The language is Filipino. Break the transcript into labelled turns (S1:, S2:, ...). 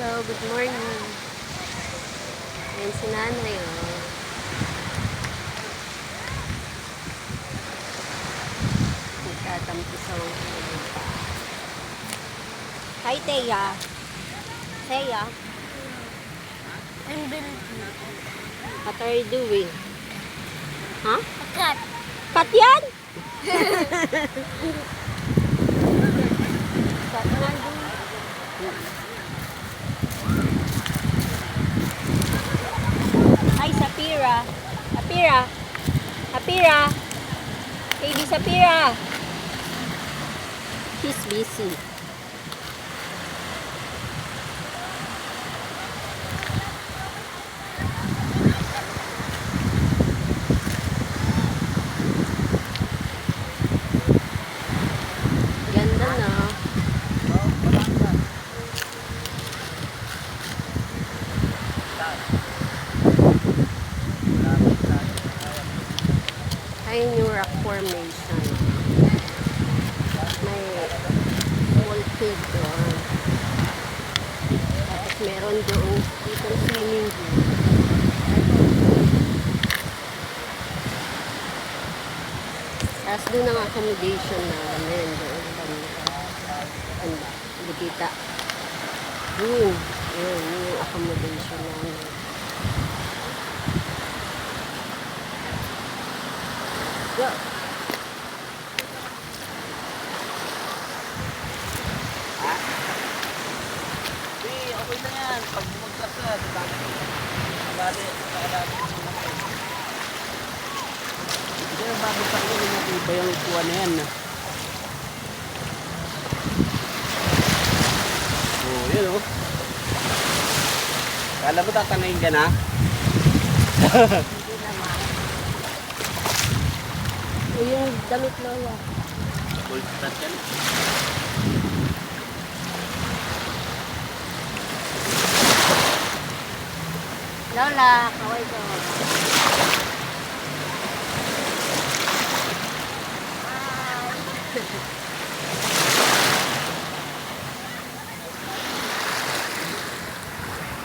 S1: Hello, good morning. Ayan si nanay, oh. Kanyang paa. Hi, Teya. Teya,
S2: I'm building.
S1: what are you doing? Ha?
S2: A cat.
S1: Cut yan? Cut nga doon. Hi, Sapira. Sapira. Sapira. Baby Sapira. She's busy. Ganda na. Ay, new rock formation. May cave doon. Tapos meron doon dito swimming pool. Tapos doon ang accommodation namin. Doon banda. Banda. Hindi kita. Yun. Yun. Yun yung accommodation namin. Go.
S3: Hindi, okay na yan. Pag bumagsak ka, dadami. Dali, dali. Hindi, bago pa yun, iba yung kuha na yan. Oh, yun oh. Kala mo tatanayin ka na?
S1: Hindi naman. O yung damit lola.
S3: Full start yan.
S1: Lola, kaway ko.